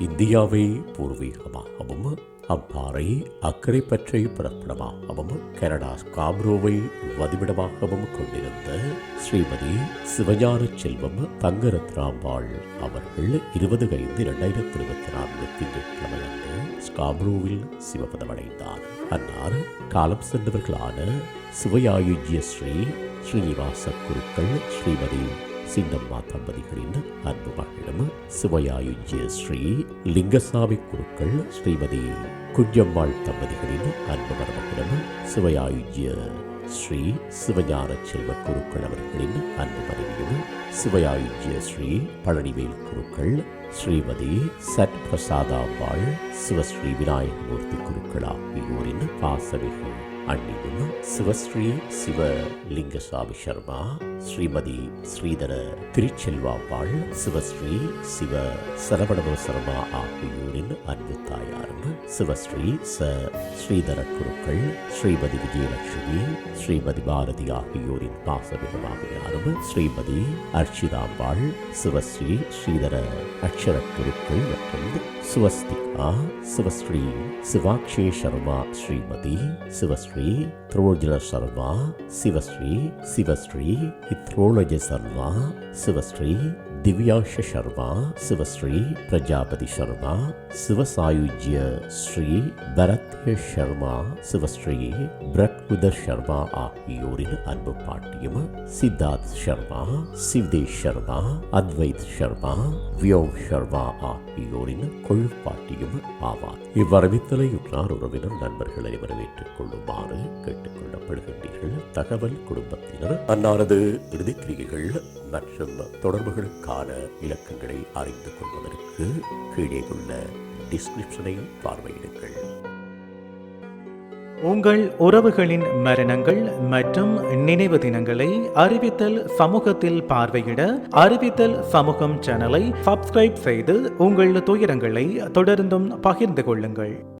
இந்தியாவை பூர்வீகமாகவும் அப்பாறை அக்கறை பற்றி பிறப்பிடமாகவும் கனடா ஸ்காப்ரோவை வதிவிடமாகவும் கொண்டிருந்த ஸ்ரீமதி சிவஞான செல்வம் தங்கரத்ராம்பாள் அவர்கள் இருபது ஐந்து இரண்டாயிரத்தி இருபத்தி நான்கு திங்கட்கிழமை அன்று ஸ்காப்ரோவில் சிவபதமடைந்தார். அன்னார் காலம் சென்றவர்களான சிவயாயுஜ்ய ஸ்ரீ ஸ்ரீனிவாச குருக்கள் ஸ்ரீமதி சின்னம்மா தம்பதிகளின் அன்பு மகளிடம் சிவயாயுஜ்ய ஸ்ரீ லிங்கசாமி குருக்கள் ஸ்ரீமதி குஞ்சம்மாள் தம்பதிகளின் அன்பு மருமகளிடம் சிவயாயுஜ்ய ஸ்ரீ சிவஞான செல்வ குருக்கள் அவர்களின் அன்பு மனைவியும் சிவயாயுஜ்ய ஸ்ரீ பழனிவேல் குருக்கள் ஸ்ரீமதி சத் பிரசாதாம்பாள் சிவஸ்ரீ விநாயகமூர்த்தி குருக்கள் ஆகியோரின் பாசமிகு அன்னியும் சிவஸ்ரீ சிவ லிங்கசாமி சர்மா ஸ்ரீமதி ஸ்ரீதர திருச்செல்வாப்பாள் சிவஸ்ரீ சிவ சரவணப சர்மா ஆகியோரின் அன்பு தாயாரும் சிவஸ்ரீ ச ஸ்ரீதர குருக்கள் ஸ்ரீமதி விஜயலட்சுமி ஸ்ரீமதி பாரதி ஆகியோரின் பாசமிகு மாமியாரும் ஸ்ரீமதி அர்ச்சிதாம்பாள் சிவஸ்ரீ ஸ்ரீதர அக்ஷர குருக்கள் மற்றும் சுவஸ்திகா சிவஸ்ரீ சிவாக்ஷே சர்மா ஸ்ரீமதி சிவஸ்ரீ த்ரோஜல சர்மா சிவஸ்ரீ சிவஸ்ரீ இத்ரோலஜ சர்மா சிவஸ்ரீ திவ்யாஷ சர்மா சிவஸ்ரீ பிரஜாபதி சர்மா சிவசாயுஜ்ய ஸ்ரீ பரத்ய சர்மா சிவஸ்ரீ பிரக்ருத சர்மா ஆகியோரின் அன்பு பாட்டியும் சித்தார்த் சர்மா சிவ்தேஷ் சர்மா அத்வைத் சர்மா வியோம் சர்மா ஆகியோரின் கொழு பாட்டியும் ஆவார். இவ்வரவித்தலை உற்றார் உறவினர் நண்பர்களை வரவேற்றுக் கொள்ளுமாறு கேட்டுக்கொள்ளப்படுகின்றீர்கள் தகவல் குடும்பத்தினர் அன்னாரது இறுதிக்கிரியைகள் மற்றும் தொடர்புகளுக்கான இலக்கங்களை அறிந்து கொள்வதற்கு கீழே உள்ள டிஸ்கிரிப்ஷனை பார்வையிடுங்கள். உங்கள் உறவுகளின் மரணங்கள் மற்றும் நினைவு தினங்களை அறிவித்தல் சமூகத்தில் பார்வையிட அறிவித்தல் சமூகம் சேனலை சப்ஸ்கிரைப் செய்து உங்கள் துயரங்களை தொடர்ந்தும் பகிர்ந்து கொள்ளுங்கள்.